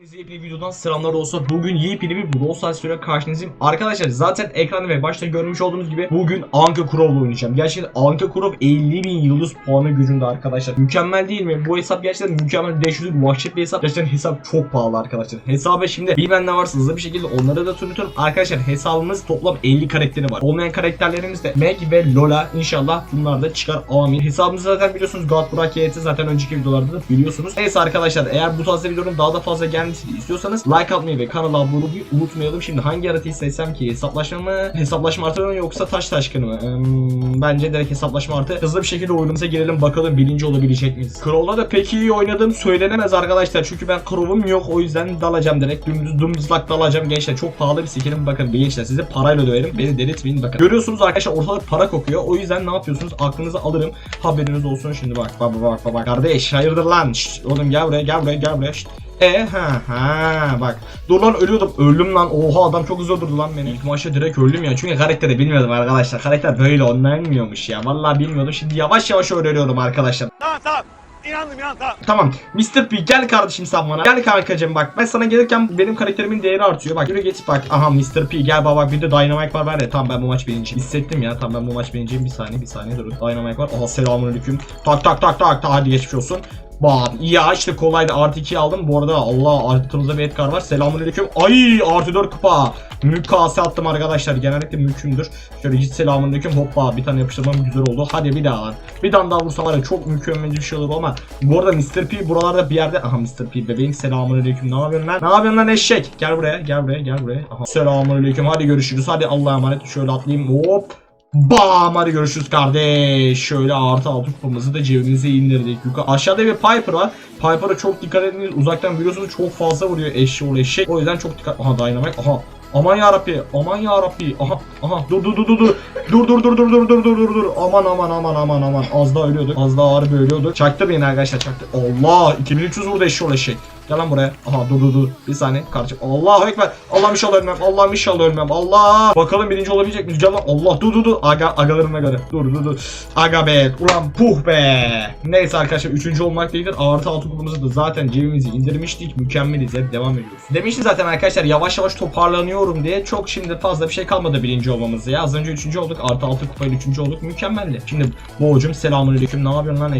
Hepinize yepyeni videodan selamlar olsun. Bugün yepyeni bir Brawl Stars videoyla karşınızdayım. Arkadaşlar zaten ekranda ve başta görmüş olduğunuz gibi bugün Anka Kurov'la oynayacağım. Gerçekten Anka Kurov 50 bin yıldız puanı gücünde arkadaşlar. Mükemmel değil mi? Bu hesap gerçekten mükemmel. Deşyüzlük vahşet bir hesap. Gerçekten hesap çok pahalı arkadaşlar. Hesaba şimdi bilmem ne varsa hızlı bir şekilde onları da tanıtıyorum. Arkadaşlar hesabımız toplam 50 karakteri var. Olmayan karakterlerimiz de Meg ve Lola. İnşallah bunlar da çıkar. Amin. Hesabımızı zaten biliyorsunuz God Burak zaten önceki videolarda da biliyorsunuz. Neyse arkadaşlar eğer bu tarzda videonun daha da fazla gelmesini istiyorsanız like atmayı ve kanala abone olmayı unutmayalım. Şimdi hangi haritayı seçsem ki hesaplaşma mı? Hesaplaşma artı mı yoksa taş taşkını mı? Hmm, bence direkt hesaplaşma artı. Hızlı bir şekilde oyunumuza girelim bakalım birinci olabilecek miyiz? Crow'la da pek iyi oynadığım söylenemez arkadaşlar. Çünkü ben Crow'um yok o yüzden dalacağım direkt. Dümdüz dümdüzlak dalacağım gençler. Çok pahalı bir sikerim bakın gençler size parayla döverim. Beni delirtmeyin bakın. Görüyorsunuz arkadaşlar ortalık para kokuyor. O yüzden ne yapıyorsunuz? Aklınızı alırım. Haberiniz olsun şimdi bak. Bak bak bak bak. Kardeş hayırdır lan? Şşt, oğlum gel buraya gel buraya gel buraya. Şşt. E ha ha bak. Dur lan ölüyordum. Öldüm lan. Oha adam çok hızlı öldürdü lan beni. İlk maçta direkt öldüm ya. Çünkü karakteri bilmiyordum arkadaşlar. Karakter böyle oynanmıyormuş ya. Vallahi bilmiyordum. Şimdi yavaş yavaş öğreniyorum arkadaşlar. Tamam tamam. İnandım inan tamam. Tamam. Mr. P gel kardeşim sen bana. Gel kankacım bak. Ben sana gelirken benim karakterimin değeri artıyor. Bak yürü git bak. Aha Mr. P gel baba bak bir de Dynamite var var ya. Tamam ben bu maç birinci. Hissettim ya. Tamam ben bu maç birinciyim. Bir saniye bir saniye durun. Dynamite var. Aha selamünaleyküm. Tak tak tak tak. tak. Hadi geçmiş olsun. Bam. Ya işte kolaydı. Artı 2 aldım. Bu arada Allah artımızda bir Edgar var. Selamünaleyküm. Ay artı 4 kupa. Mükase attım arkadaşlar. Genellikle mükümdür. Şöyle hiç selamünaleyküm. Hoppa bir tane yapıştırmam güzel oldu. Hadi bir daha. Bir tane daha vursam var ya çok mükemmel bir şey olur ama bu arada Mr. P buralarda bir yerde aha Mr. P bebeğim selamünaleyküm. Ne yapıyorsun lan? Ne yapıyorsun lan eşek? Gel buraya. Gel buraya. Gel buraya. Aha. Selamünaleyküm. Hadi görüşürüz. Hadi Allah'a emanet. Şöyle atlayayım. Hop. Bam hadi görüşürüz kardeş. Şöyle artı altı kupamızı da cebimize indirdik. Yukarı aşağıda bir Piper var. Piper'a çok dikkat edin. Uzaktan biliyorsunuz çok fazla vuruyor eşeği eşek. O yüzden çok dikkat. Aha Dynamite. Aha. Aman ya Rabbi. Aman ya Rabbi. Aha. Aha. Dur dur dur dur dur. Dur dur dur dur dur dur dur dur dur. Aman aman aman aman aman. Az daha ölüyorduk. Az daha harbi ölüyorduk. Çaktı beni arkadaşlar çaktı. Allah 2300 vurdu eşeği eşek. Gel lan buraya. Aha dur dur dur. Bir saniye kardeşim. Allahu ekber. Allah'ım inşallah ölmem. Allah'ım inşallah ölmem. Allah. Bakalım birinci olabilecek miyiz? Gel lan. Allah dur dur dur. Aga agalarıma göre. Dur dur dur. Aga be. Ulan puh be. Neyse arkadaşlar üçüncü olmak değildir. Artı altı kupamızı da zaten cebimizi indirmiştik. Mükemmeliz. Hep devam ediyoruz. Demiştim zaten arkadaşlar yavaş yavaş toparlanıyorum diye. Çok şimdi fazla bir şey kalmadı birinci olmamızda ya. Az önce üçüncü olduk. Artı altı kupayla üçüncü olduk. Mükemmeldi. Şimdi boğucum selamünaleyküm. Ne yapıyorsun lan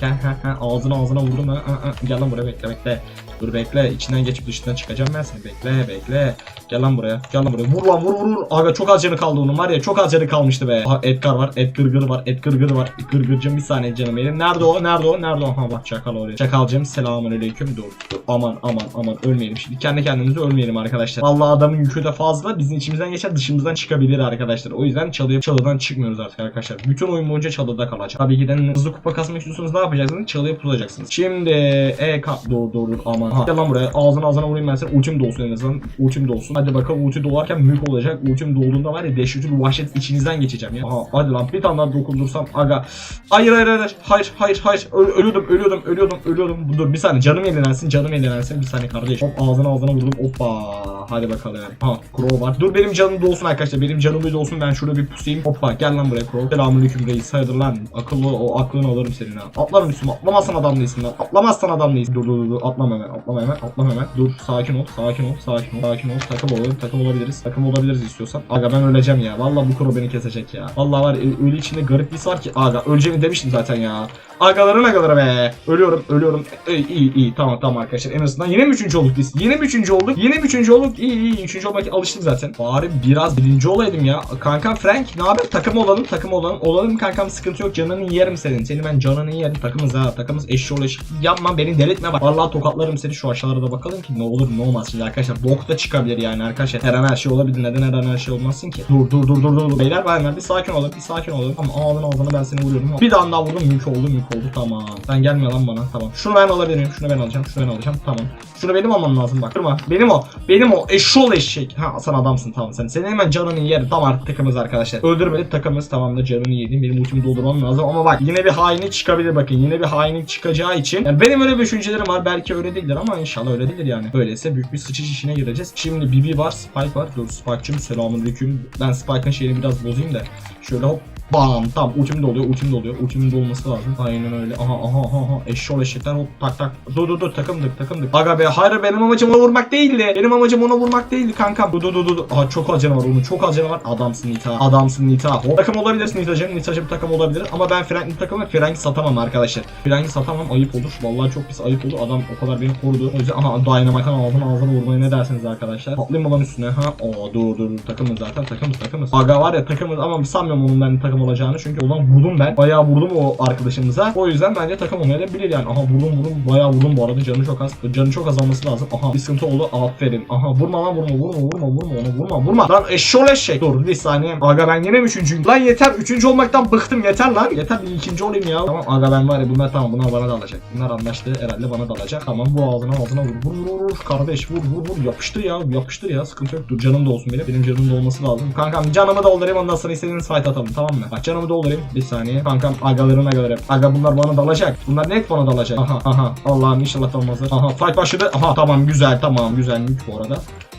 ha, ha. Ağzına ağzına vurdum. Ha, ha. Gel lan buraya bekle bekle. Dur bekle içinden geçip dışından çıkacağım ben seni. Bekle bekle. Gel lan buraya gel lan buraya. Vur lan vur vur vur. Aga çok az canı kaldı onun var ya çok az canı kalmıştı be. Aha Edgar var Ed gırgır var Ed gırgır var. Gırgırcım bir saniye canım benim. Nerede o nerede o nerede o? Ha bak çakal oraya. Çakalcım selamun aleyküm dur, dur. Aman aman aman ölmeyelim şimdi. Kendi kendimize ölmeyelim arkadaşlar. Vallahi adamın yükü de fazla bizim içimizden geçer dışımızdan çıkabilir arkadaşlar. O yüzden çalıya çalıdan çıkmıyoruz artık arkadaşlar. Bütün oyun boyunca çalıda kalacak. Tabii ki de hızlı kupa kasmak istiyorsanız ne yapacaksınız? Çalıya tutacaksınız Şimdi e ka dur dur dur aman Aha, gel lan buraya. Ağzına ağzına vurayım ben seni. Ultim dolsun en azından. Ultim dolsun. Hadi bakalım ulti dolarken mük olacak. Ultim dolduğunda var ya dehşetli vahşet içinizden geçeceğim ya. Aha hadi lan. Bir tane daha dokundursam. Aga. Hayır hayır hayır hayır hayır hayır. Ö- ölüyordum ölüyordum ölüyordum ölüyordum. Dur bir saniye. Canım yenilensin canım yenilensin. Bir saniye kardeş Hop ağzına ağzına vurdum. Hoppa Hadi bakalım. Ha Crow var. Dur benim canım dolsun arkadaşlar. Benim canım bir dolsun ben şurada bir pusayım. Hoppa gel lan buraya Crow. Selamünaleyküm reis. Hayırdır lan? Akıllı o aklını alırım senin ha. Atlarım üstüme. Atlamazsan adam değilsin lan. Atlamazsan adam değilsin. Dur dur dur dur. Atlama hemen. Atlama hemen. Atlama hemen. Dur sakin ol. Sakin ol. Sakin ol. Sakin ol. Takım olalım takım olabiliriz. Takım olabiliriz istiyorsan. Aga ben öleceğim ya. Vallahi bu Crow beni kesecek ya. Vallahi var ölü içinde garip bir var ki. Aga öleceğimi demiştim zaten ya. Agaların agaları be. Ölüyorum, ölüyorum. İyi, iyi. Tamam, tamam arkadaşlar. En azından yine mi üçüncü olduk biz? Yine mi üçüncü olduk? Yine mi üçüncü olduk? İyi, iyi. Üçüncü olmak alıştık zaten. Bari biraz birinci olaydım ya. Kankam Frank, ne haber? Takım olalım, takım olalım. Olalım kankam sıkıntı yok. Canını yerim senin. Seni ben canını yerim. Takımız ha. Takımız eşşoğlu eşek. Yapma beni delirtme bak. Vallahi tokatlarım seni şu aşağılara da bakalım ki ne olur ne olmaz. Şimdi arkadaşlar bok da çıkabilir yani arkadaşlar. Her an her şey olabilir. Neden her an her şey olmasın ki? Dur dur dur dur dur. Beyler baylar bir sakin olun. Bir sakin olun. Ama ağzına ağzına ben seni vuruyorum. Bir tane daha vurdum. Mük oldu mük oldu. Tamam. Sen gelme lan bana. Tamam. Şunu ben alabilir miyim? Şunu ben alacağım. Şunu ben alacağım. Tamam. Şunu benim almam lazım bak. Durma. Benim o. Benim o. Eşşoğlu eşek. Ha sen adamsın tamam sen. Senin hemen canını yerim. Tamam artık takımız arkadaşlar. Öldürmedi takımız tamam da canını yedim. Benim ultimi doldurmam lazım. Ama bak yine bir hainlik çıkabilir bakın. Yine bir hainlik çıkacağı için. Yani benim öyle düşüncelerim var. Belki öyle değildir ama inşallah öyle değildir yani. Öyleyse büyük bir sıçış işine gireceğiz. Şimdi BB var. Spike var. Dur Spike'cım selamünaleyküm. Ben Spike'ın şeyini biraz bozayım da. Şöyle hop Bam tamam ultim de oluyor ultim de oluyor ultimin de olması lazım. Aynen öyle. Aha aha aha aha. Eşşoğlu eşekler hop tak tak. Dur dur dur takımdık takımdık. Aga be hayır benim amacım ona vurmak değildi. Benim amacım ona vurmak değildi kankam. Dur dur dur dur. Aha çok az canı var onun çok az canı var. Adamsın Nita. Adamsın Nita. Hop. Takım olabilirsin Nita'cığım. Nita'cığım takım olabilir ama ben Frank'in takımı Frank'i satamam arkadaşlar. Frank'i satamam ayıp olur. Vallahi çok pis ayıp olur. Adam o kadar beni korudu. O yüzden aha Dynamite'ın ağzına ağzına vurmaya ne dersiniz arkadaşlar? Patlayayım mı lan üstüne? Ha? Oo dur dur. Takımız zaten takımız takımız. Aga var ya takımız ama sanmıyorum onun ben takım olacağını. Çünkü ulan vurdum ben. Bayağı vurdum o arkadaşımıza. O yüzden bence takım olmayabilir yani. Aha vurdum vurdum. Bayağı vurdum bu arada. Canı çok az. Canı çok azalması lazım. Aha bir sıkıntı oldu. Aferin. Aha vurma lan vurma vurma vurma vurma onu vurma vurma. Lan eşşol eşek. Dur bir saniye. Aga ben yine mi üçüncüyüm? Lan yeter. Üçüncü olmaktan bıktım. Yeter lan. Yeter bir ikinci olayım ya. Tamam aga ben var ya bunlar tamam bunlar bana dalacak. Bunlar anlaştı. Herhalde bana dalacak. Tamam bu ağzına ağzına vur. Vur vur vur. Kardeş vur vur vur. Yapıştır ya. Yapıştır ya. Sıkıntı yok. Dur canım da olsun benim. Benim canım da olması lazım. Kankam canımı doldurayım ondan sonra istediğiniz fight atalım tamam mı? Bak canımı doldurayım. Bir saniye. Kankam agalarına göre. Aga bunlar bana dalacak. Bunlar net bana dalacak. Aha aha. Allah'ım inşallah dalmazlar. Aha fight başladı. Aha tamam güzel tamam güzel mük bu arada.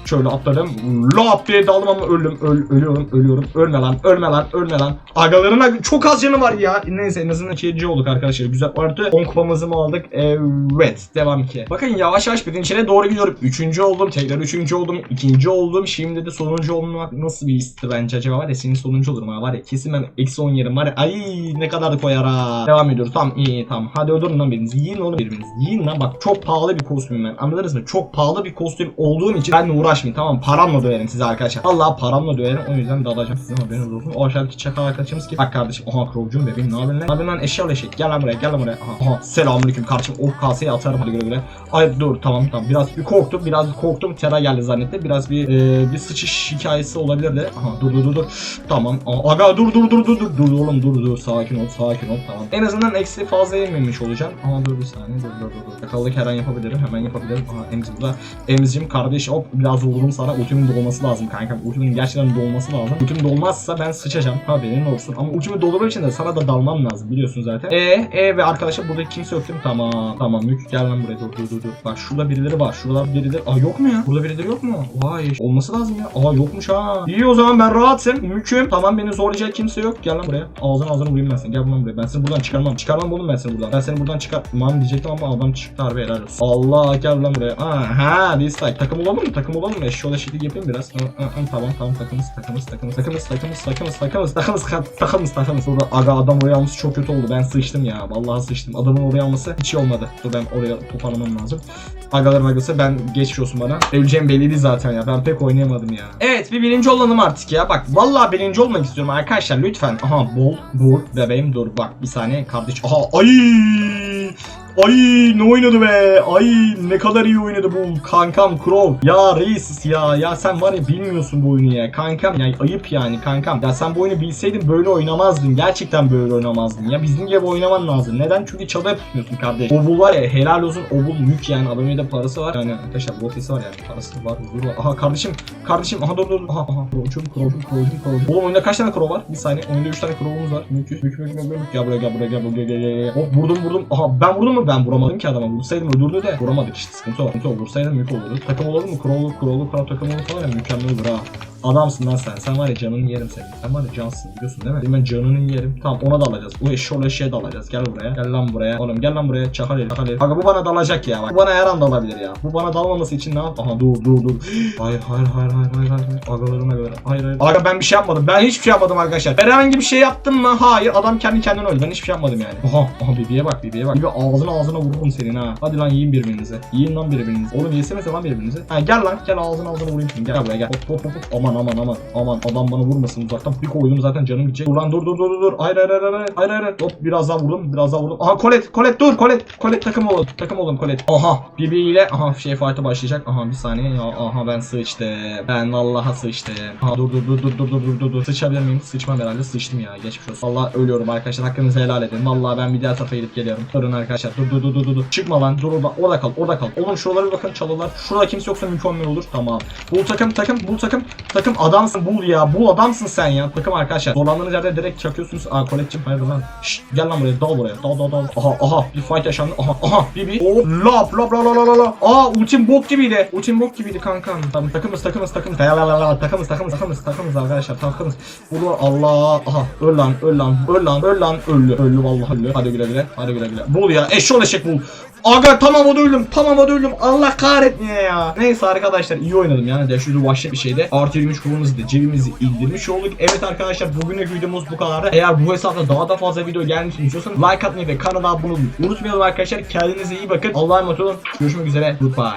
Şöyle atladım. Lop diye daldım ama öldüm. Öl, ölüyorum, ölüyorum. Ölme lan, ölme lan, ölme lan. Agaların ag- çok az canı var ya. Neyse en azından ikinci olduk arkadaşlar. Güzel artı 10 kupamızı mı aldık? Evet. Devam ki. Bakın yavaş yavaş birinciliğe doğru gidiyorum. Üçüncü oldum. Tekrar üçüncü oldum. ikinci oldum. Şimdi de sonuncu olmak nasıl bir histi bence acaba var ya senin sonuncu olurum ha var ya kesin ben eksi 10 yerim var ya ay ne kadar da koyar ha. Devam ediyoruz tamam iyi tamam hadi öldürün lan birinizi yiyin oğlum birbirinizi yiyin lan bak çok pahalı bir kostüm ben anladınız mı çok pahalı bir kostüm olduğum için benimle uğraşmayın tamam paramla döverim size arkadaşlar Allah paramla döverim o yüzden dalacağım sizin haberiniz olsun o aşağıdaki çakal arkadaşımız ki bak kardeşim oha Crow'cum bebeğim ne lan? Ne yapıyorsun lan eşyalı eşek gel lan buraya gel lan buraya aha, aha selamünaleyküm kardeşim o kaseyi atarım hadi güle güle ay dur tamam tamam biraz bir korktum biraz bir korktum Tera geldi zannetti biraz bir e, bir sıçış hikayesi olabilirdi aha dur dur dur dur Tamam. Aa, Aga dur dur dur dur dur dur oğlum dur dur sakin ol sakin ol tamam. En azından eksi fazla yememiş olacağım. Aha dur bir saniye dur dur dur. dur. Yakaladık her an yapabilirim hemen yapabilirim. Aha Emzi burada. Emzicim kardeş hop biraz doldurdum sana. Ultimin dolması lazım kanka. Ultimin gerçekten dolması lazım. Ultim dolmazsa ben sıçacağım. Haberin olsun. Ama ultimi doldurmak için de sana da dalmam lazım biliyorsun zaten. E e ve arkadaşlar burada kimse yok değil mi? Tamam tamam mük gel lan buraya dur dur dur dur. Bak şurada birileri var. Şurada birileri. Aa yok mu ya? Burada birileri yok mu? Vay olması lazım ya. Aa yokmuş ha. İyi o zaman ben rahatım. Müküm. Tamam beni zorlayacak kimse yok. Gel lan buraya. Ağzına ağzına vurayım ben seni. Gel lan buraya. Ben seni buradan çıkarmam. Çıkarmam oğlum ben seni buradan. Ben seni buradan çıkartmam diyecektim ama adam çıktı harbi helal olsun. Allah gel lan buraya. Aha dislike. Takım olalım mı? Takım olalım mı? Eşşoğlu eşitlik yapayım biraz. Ha, ha, ha, tamam tamam takımız takımız takımız takımız takımız takımız takımız takımız takımız takımız. Burada aga adam oraya alması çok kötü oldu. Ben sıçtım ya. Vallahi sıçtım. Adamın oraya alması hiç iyi olmadı. Dur ben oraya toparlamam lazım. Agalarım agası ben geçmiş olsun bana. Öleceğim belliydi zaten ya. Ben pek oynayamadım ya. Evet bir birinci olalım artık ya. Bak vallahi birinci olmak istiyorum arkadaşlar lütfen. Aha bol dur bebeğim dur bak bir saniye kardeş. Aha ay Ay ne oynadı be? Ay ne kadar iyi oynadı bu kankam Crow. Ya reis ya ya sen var ya bilmiyorsun bu oyunu ya. Kankam ya ayıp yani kankam. Ya sen bu oyunu bilseydin böyle oynamazdın. Gerçekten böyle oynamazdın. Ya bizim gibi oynaman lazım. Neden? Çünkü çalıya tutmuyorsun kardeş. Obul var ya helal olsun Obul mük yani. Adamın da parası var. Yani arkadaşlar rotesi var yani. Parası var. Huzuru var. Aha kardeşim. Kardeşim. Aha dur dur. Aha aha. Crow'cum Crow'cum Crow'cum Crow'cum. Oğlum oyunda kaç tane Crow var? Bir saniye. Oyunda 3 tane Crow'umuz var. Mük mük mük. mük. Gel buraya gel buraya gel buraya gel gel gel. Hop vurdum vurdum. Aha ben vurdum mu? Ben vuramadım ki adama. Vursaydım öldürdü de. Vuramadık işte. Sıkıntı o. Sıkıntı o. Vursaydım mük olurdu. Takım olur mu? Crow'lu Crow'lu Crow takım olur falan ya. Mükemmel olur ha. Adamsın lan sen. Sen var ya canını yerim senin. Sen var ya cansın biliyorsun değil mi? Benim ben canını yerim. Tamam ona da alacağız. O eşşoğlu eşeğe de alacağız. Gel buraya. Gel lan buraya. Oğlum gel lan buraya. Çakal herif. Çakal herif. Aga bu bana dalacak ya. Bak. Bu bana her an dalabilir ya. Bu bana dalmaması için ne yap? Aha dur dur dur. Hayır hayır hayır hayır hayır hayır. Agalarına göre. Hayır hayır. Aga ben bir şey yapmadım. Ben hiçbir şey yapmadım arkadaşlar. Ben herhangi bir şey yaptım mı? Hayır. Adam kendi kendine öldü. Ben hiçbir şey yapmadım yani. Aha. Aha bibiye bak bibiye bak. Bibi ağzına ağzına vururum senin ha. Hadi lan yiyin birbirinizi. Yiyin lan birbirinizi. Oğlum yesenize lan birbirinizi. Ha gel lan. Gel ağzına ağzına vurayım şimdi. Gel buraya gel. Hop hop. hop. Aman aman aman. Aman adam bana vurmasın uzaktan. Bir koydum zaten canım gidecek. Dur lan dur dur dur dur. Hayır hayır hayır hayır. Hayır hayır. Hop biraz daha vurdum. Biraz daha vurdum. Aha Kolet. Kolet dur. Kolet. Kolet takım olalım. Takım olalım Kolet. Aha. Bibi ile. Aha şey fight'a başlayacak. Aha bir saniye. Ya, aha ben sıçtım. Ben vallahi sıçtım. Aha dur dur dur dur dur dur dur dur. Sıçabilir miyim? Sıçmam herhalde. Sıçtım ya. Geçmiş olsun. Vallahi ölüyorum arkadaşlar. Hakkınızı helal edin. Vallahi ben bir diğer tarafa gidip geliyorum. Durun arkadaşlar. Dur dur dur dur dur. Çıkma lan. Dur orada. Orada kal. Orada kal. Oğlum şuralara bakın çalılar. Şurada kimse yoksa mükemmel olur. Tamam. Bu takım takım. Bu takım. Takım adamsın bul ya. Bul adamsın sen ya. Takım arkadaşlar. Zorlandığınız yerde direkt çakıyorsunuz. Aa Colette'cim hayırdır lan. Şşt gel lan buraya. Dal buraya. Dal dal dal. Aha aha bir fight yaşandı. Aha aha bir bir. Oh lap lap lap lap lap lap. Aa ultim bok gibiydi. Ultim bok gibiydi kankam. Tamam takımız takımız takımız. La la la la. Takımız takımız takımız takımız arkadaşlar. Takımız. Vurur Allah. Aha öl lan öl lan öl lan öl lan öldü. Öldü vallahi öldü. Hadi güle güle. Hadi güle güle. Bul ya. Eşşoğlu eşek bul. Aga tamam o da öldüm. Tamam o da öldüm. Allah kahretmiyor ya. Neyse arkadaşlar iyi oynadım yani. Deşudu vahşet bir şeydi. Artı 23 kupamızı da cebimizi indirmiş olduk. Evet arkadaşlar bugünlük videomuz bu kadardı. Eğer bu hesapta daha da fazla video gelmesini istiyorsanız like atmayı ve kanala abone olmayı unutmayalım arkadaşlar. Kendinize iyi bakın. Allah'a emanet olun. Görüşmek üzere. Goodbye.